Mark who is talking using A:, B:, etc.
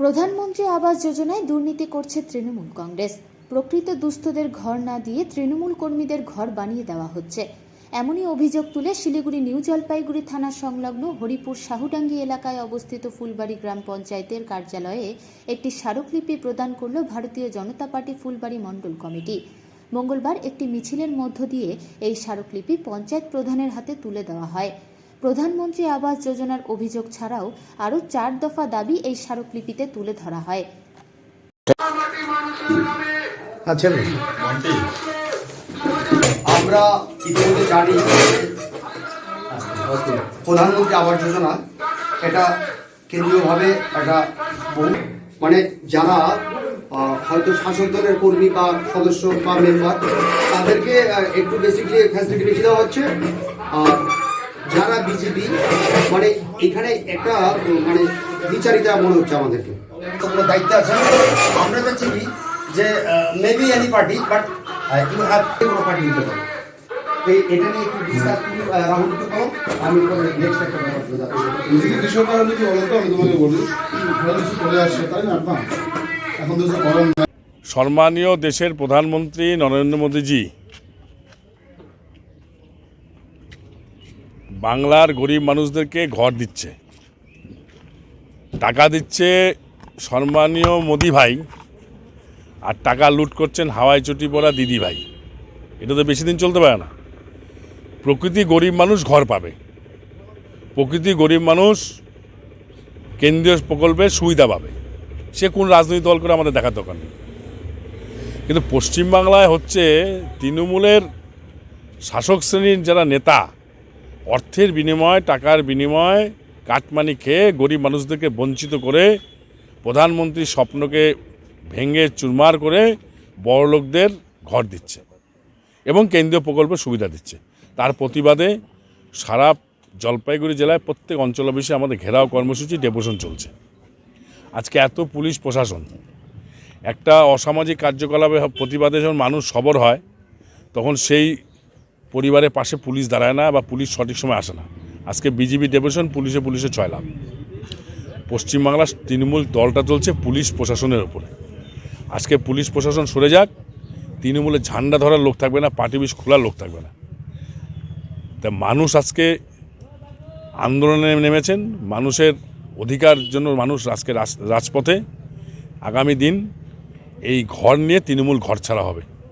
A: প্রধানমন্ত্রী আবাস যোজনায় দুর্নীতি করছে তৃণমূল কংগ্রেস। প্রকৃত দুস্থদের ঘর না দিয়ে তৃণমূল কর্মীদের ঘর বানিয়ে দেওয়া হচ্ছে। এমনই অভিযোগ তুলে শিলিগুড়ি নিউ জলপাইগুড়ি থানা সংলগ্ন হরিপুর শাহুডাঙ্গি এলাকায় অবস্থিত ফুলবাড়ি গ্রাম পঞ্চায়েতের কার্যালয়ে একটি স্মারকলিপি প্রদান করল ভারতীয় জনতা পার্টি ফুলবাড়ি মণ্ডল কমিটি। মঙ্গলবার একটি মিছিলের মধ্য দিয়ে এই স্মারকলিপি পঞ্চায়েত প্রধানের হাতে তুলে দেওয়া হয়। প্রধানমন্ত্রী আবাস যোজনার অভিযোগ ছাড়াও আরও চার দফা দাবি এই স্মারকলিপিতে তুলে ধরা হয়।
B: আচ্ছা আমরা ইতিমধ্যে জানি প্রধানমন্ত্রী আবাস যোজনা এটা কেন্দ্রীয়ভাবে একটা মানে যারা হয়তো শাসক দলের কর্মী বা সদস্য বা মেম্বার, তাদেরকে একটু বেসিকলি ফ্যাসিলিটি বেশি দেওয়া হচ্ছে। আর যারা বিজেপি মানে এখানে একটা মানে বিচারিতা মনে হচ্ছে আমাদেরকে।
C: কোনো দায়িত্ব আছে আমরা চাচ্ছি কি যে maybe any party but you have কোনো পার্টি পারে।
B: এটা নিয়ে একটু ডিসকাস করি রাহুল একটু করো। আমি নেক্সট একটা।
D: এদিকে বিষয়টা হলো কি বলতো আমি তোমাকে বলি। কিছু চলে আসছে তাই না? না এখন তো
E: সম্মানীয় দেশের প্রধানমন্ত্রী নরেন্দ্র মোদীজি বাংলার গরিব মানুষদেরকে ঘর দিচ্ছে। টাকা দিচ্ছে সম্মানীয় মোদি ভাই আর টাকা লুট করছেন হাওয়াই চটি পড়া দিদি ভাই। এটা তো বেশি দিন চলতে পারে না। প্রকৃতি গরিব মানুষ ঘর পাবে। প্রকৃতি গরিব মানুষ কেন্দ্রীয় প্রকল্পের সুবিধা পাবে। সে কোন রাজনৈতিক দল করে আমাদের দেখার দরকার নেই। কিন্তু পশ্চিমবাংলায় হচ্ছে তৃণমূলের শাসক শ্রেণির যারা নেতা অর্থের বিনিময়, টাকার বিনিময়, কাটমানি খেয়ে গরিব মানুষদেরকে বঞ্চিত করে প্রধানমন্ত্রীর স্বপ্নকে ভেঙে চুরমার করে বড়লোকদের ঘর দিচ্ছে এবং কেন্দ্রীয় প্রকল্পের সুবিধা দিচ্ছে। তার প্রতিবাদে সারা জলপাইগুড়ি জেলায় প্রত্যেক অঞ্চল অফিসে আমাদের ঘেরাও কর্মসূচি, ডেপুটেশন চলছে। আজকে এত পুলিশ প্রশাসন, একটা অসামাজিক কার্যকলাপে প্রতিবাদে যখন মানুষ সবর হয়, তখন সেই পরিবারের পাশে পুলিশ দাঁড়ায় না বা পুলিশ সঠিক সময় আসে না। আজকে বিজিবি ডেপুটেশন, পুলিশে পুলিশে ছয় লাভ পশ্চিমবাংলার তৃণমূল দলটা চলছে পুলিশ প্রশাসনের ওপরে আজকে পুলিশ প্রশাসন সরে যাক তৃণমূলের ঝান্ডা ধরার লোক থাকবে না, পার্টি বিষ খোলার লোক থাকবে না। তা মানুষ আজকে আন্দোলনে নেমেছেন, মানুষের অধিকার জন্য মানুষ আজকে রাজপথে। আগামী দিন এই ঘর নিয়ে তৃণমূল ঘর ছাড়া হবে।